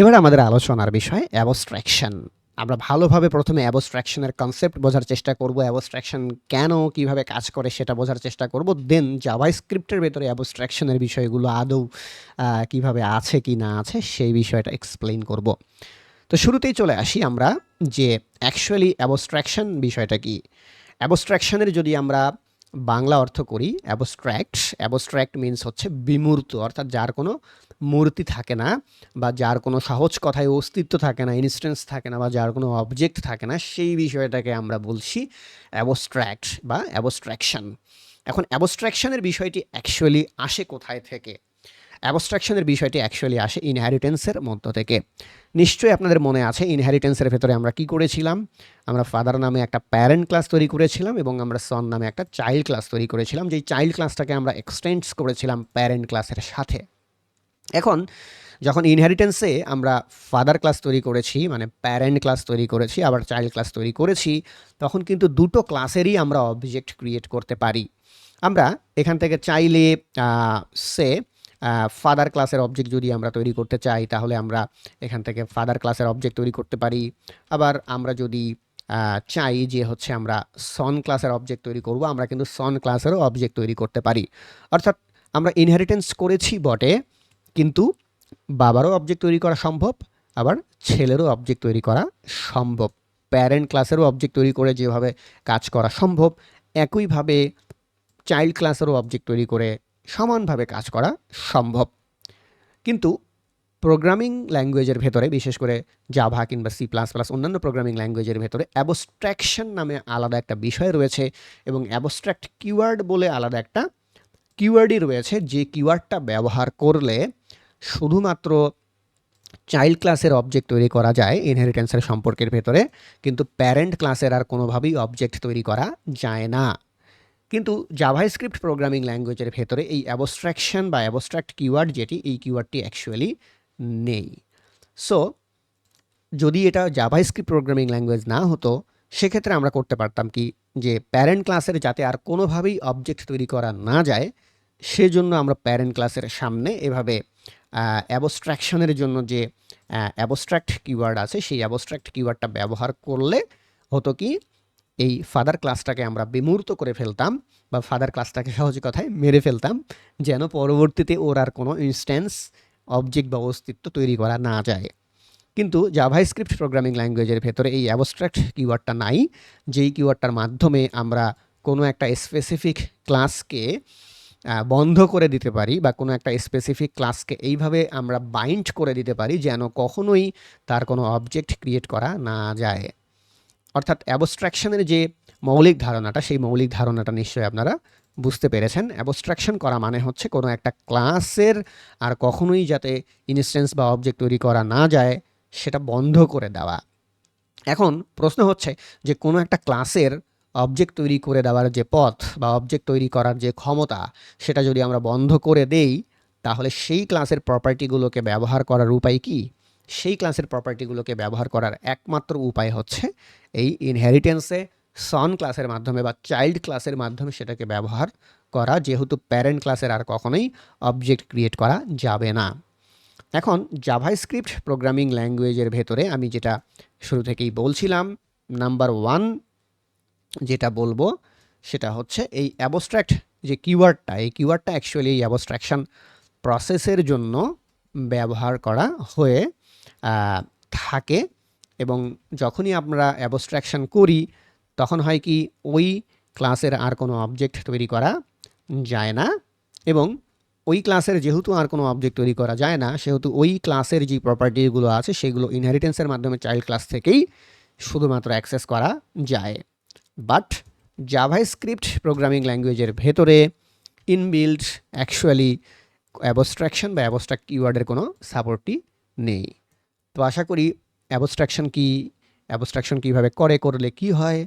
এবার আমাদের আলোচনার বিষয় অ্যাবস্ট্রাকশন আমরা ভালোভাবে প্রথমে অ্যাবস্ট্রাকশনের কনসেপ্ট বোঝার চেষ্টা করব অ্যাবস্ট্রাকশন কেন, কীভাবে কাজ করে সেটা বোঝার চেষ্টা করব দেন জাভা স্ক্রিপ্টের ভেতরে অ্যাবস্ট্রাকশনের বিষয়গুলো আদৌ কীভাবে আছে কি না আছে সেই বিষয়টা এক্সপ্লেইন করব। তো শুরুতেই চলে আসি আমরা যে অ্যাকচুয়ালি অ্যাবস্ট্রাকশন বিষয়টা কি। অ্যাবস্ট্রাকশনের যদি আমরা বাংলা অর্থ করি অ্যাবস্ট্র্যাক্ট অ্যাবস্ট্র্যাক্ট মিন্স হচ্ছে বিমূর্ত, অর্থাৎ যার কোনো মূর্তি থাকে না বা যার কোনো সহজ কথায় অস্তিত্ব থাকে না ইনস্ট্যান্স থাকে না বা যার কোনো অবজেক্ট থাকে না, সেই বিষয়টাকে আমরা বলছি অ্যাবস্ট্র্যাক্ট বা অ্যাবস্ট্র্যাকশন এখন অ্যাবস্ট্র্যাকশানের বিষয়টি অ্যাকচুয়ালি আসে কোথায় থেকে? অ্যাবস্ট্রাকশনের বিষয়টি অ্যাকচুয়ালি আসে ইনহেরিটেন্সের মধ্য থেকে। নিশ্চয়ই আপনাদের মনে আছে ইনহেরিটেন্সের ভেতরে আমরা কি করেছিলাম? আমরা ফাদার নামে একটা প্যারেন্ট ক্লাস তৈরি করেছিলাম এবং আমরা সন নামে একটা চাইল্ড ক্লাস তৈরি করেছিলাম, যেই চাইল্ড ক্লাসটাকে আমরা এক্সটেন্ডস করেছিলাম প্যারেন্ট ক্লাসের সাথে। এখন, যখন ইনহেরিটেন্সে আমরা ফাদার ক্লাস তৈরি করেছি মানে প্যারেন্ট ক্লাস তৈরি করেছি, আবার চাইল্ড ক্লাস তৈরি করেছি, তখন কিন্তু দুটো ক্লাসেরই আমরা অবজেক্ট ক্রিয়েট করতে পারি। আমরা এখান থেকে চাইলে সে ফাদার ক্লাসের অবজেক্ট যদি আমরা তৈরি করতে চাই, তাহলে আমরা এখান থেকে ফাদার ক্লাসের অবজেক্ট তৈরি করতে পারি। আবার আমরা যদি চাই যে হচ্ছে আমরা সন ক্লাসের অবজেক্ট তৈরি করব, আমরা কিন্তু সন ক্লাসেরও অবজেক্ট তৈরি করতে পারি। অর্থাৎ আমরা ইনহেরিটেন্স করেছি বটে, কিন্তু বাবারও অবজেক্ট তৈরি করা সম্ভব, আবার ছেলেরও অবজেক্ট তৈরি করা সম্ভব। প্যারেন্ট ক্লাসেরও অবজেক্ট তৈরি করে যেভাবে কাজ করা সম্ভব, একইভাবে চাইল্ড ক্লাসেরও অবজেক্ট তৈরি করে সমানভাবে কাজ করা সম্ভব। কিন্তু প্রোগ্রামিং ল্যাঙ্গুয়েজের ভেতরে, বিশেষ করে জাভা কিংবা সি প্লাস প্লাস অন্যান্য প্রোগ্রামিং ল্যাঙ্গুয়েজের ভেতরে অ্যাবস্ট্রাকশন নামে আলাদা একটা বিষয় রয়েছে এবং অ্যাবস্ট্রাক্ট কিওয়ার্ড বলে আলাদা একটা কিওয়ার্ডই রয়েছে। যে কিওয়ার্ডটা ব্যবহার করলে শুধুমাত্র চাইল্ড ক্লাসের অবজেক্ট তৈরি করা যায় ইনহেরিটেন্সের সম্পর্কের ভেতরে, কিন্তু প্যারেন্ট ক্লাসের আর কোনোভাবেই অবজেক্ট তৈরি করা যায় না। কিন্তু জাভাস্ক্রিপ্ট প্রোগ্রামিং ল্যাঙ্গুয়েজের ভেতরে এই অ্যাবস্ট্রাকশন বা অ্যাবস্ট্রাক্ট কিওয়ার্ড যেটি, এই কিওয়ার্ডটি অ্যাকচুয়ালি নেই। সো যদি এটা জাভাস্ক্রিপ্ট প্রোগ্রামিং ল্যাঙ্গুয়েজ না হতো, সেক্ষেত্রে আমরা করতে পারতাম কি, যে প্যারেন্ট ক্লাসের যাতে আর কোনোভাবেই অবজেক্ট তৈরি করা না যায়, সেজন্য আমরা প্যারেন্ট ক্লাসের সামনে এভাবে অ্যাবস্ট্রাকশনের জন্য যে অ্যাবস্ট্রাক্ট কিওয়ার্ড আছে, সেই অ্যাবস্ট্রাক্ট কিওয়ার্ডটা ব্যবহার করলে হতো কি এই ফাদার ক্লাসটাকে আমরা বিমূর্ত করে ফেলতাম বা ফাদার ক্লাসটাকে সহজ কথায় মেরে ফেলতাম, যেন পরবর্তীতে ওর আর কোনো ইনস্ট্যান্স অবজেক্ট বা অস্তিত্ব তৈরি করা না যায়। কিন্তু জাভাস্ক্রিপ্ট প্রোগ্রামিং ল্যাঙ্গুয়েজের ভেতরে এই অ্যাবস্ট্রাক্ট কিওয়ার্ডটা নাই, যেই কিওয়ার্ডটার মাধ্যমে আমরা কোনো একটা স্পেসিফিক ক্লাসকে বন্ধ করে দিতে পারি বা কোনো একটা স্পেসিফিক ক্লাসকে এইভাবে আমরা বাইন্ড করে দিতে পারি, যেন কখনোই তার কোনো অবজেক্ট ক্রিয়েট করা না যায়। অর্থাৎ অ্যাবস্ট্রাকশনের যে মৌলিক ধারণাটা, সেই মৌলিক ধারণাটা নিশ্চয়ই আপনারা বুঝতে পেরেছেন। অ্যাবস্ট্রাকশন করা মানে হচ্ছে কোনো একটা ক্লাসের আর কখনোই যাতে ইনস্ট্যান্স বা অবজেক্ট তৈরি করা না যায়, সেটা বন্ধ করে দেওয়া। এখন প্রশ্ন হচ্ছে যে কোনো একটা ক্লাসের অবজেক্ট তৈরি করে দেওয়ার যে পথ বা অবজেক্ট তৈরি করার যে ক্ষমতা, সেটা যদি আমরা বন্ধ করে দেই, তাহলে সেই ক্লাসের প্রপার্টিগুলোকে ব্যবহার করার উপায় কি? সেই ক্লাসের প্রপার্টিগুলোকে ব্যবহার করার একমাত্র উপায় হচ্ছে এই ইনহেরিটেন্সে সন ক্লাসের মাধ্যমে বা চাইল্ড ক্লাসের মাধ্যমে সেটাকে ব্যবহার করা, যেহেতু প্যারেন্ট ক্লাসের আর কখনোই অবজেক্ট ক্রিয়েট করা যাবে না। এখন জাভাস্ক্রিপ্ট প্রোগ্রামিং ল্যাঙ্গুয়েজের ভেতরে আমি যেটা শুরু থেকেই বলছিলাম নাম্বার ওয়ান যেটা বলব সেটা হচ্ছে এই অ্যাবস্ট্রাক্ট যে কিওয়ার্ডটা এই কিওয়ার্ডটা অ্যাকচুয়ালি এই অ্যাবস্ট্রাকশন প্রসেসের জন্য ব্যবহার করা হয়ে থাকে এবং যখনই আমরা অ্যাবস্ট্রাকশন করি, তখন হয় কি ওই ক্লাসের আর কোনো অবজেক্ট তৈরি করা যায় না এবং ওই ক্লাসের যেহেতু আর কোনো অবজেক্ট তৈরি করা যায় না, সেহেতু ওই ক্লাসের যে প্রপার্টিগুলো আছে, সেগুলো ইনহেরিটেন্সের মাধ্যমে চাইল্ড ক্লাস থেকেই শুধুমাত্র অ্যাক্সেস করা যায়। বাট জাভাস্ক্রিপ্ট প্রোগ্রামিং ল্যাঙ্গুয়েজের ভেতরে ইনবিল্ড অ্যাকচুয়ালি অ্যাবস্ট্রাকশন বা অ্যাবস্ট্রাক্ট কিওয়ার্ডের কোনো সাপোর্টই নেই। তো আশা করি অ্যাবস্ট্রাকশন কী অ্যাবস্ট্রাকশন কীভাবে করে, করলে কি হয়?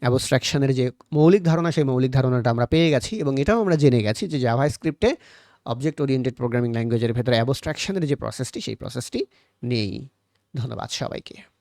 অ্যাবস্ট্রাকশনের যে মৌলিক ধারণা, সেই মৌলিক ধারণাটা আমরা পেয়ে গেছি এবং এটাও আমরা জেনে গেছি যে জাভা স্ক্রিপ্টে অবজেক্ট ওরিয়েন্টেড প্রোগ্রামিং ল্যাঙ্গুয়েজের ভেতরে অ্যাবস্ট্রাকশনের যে প্রসেসটি সেই প্রসেসটি নেই। ধন্যবাদ সবাইকে।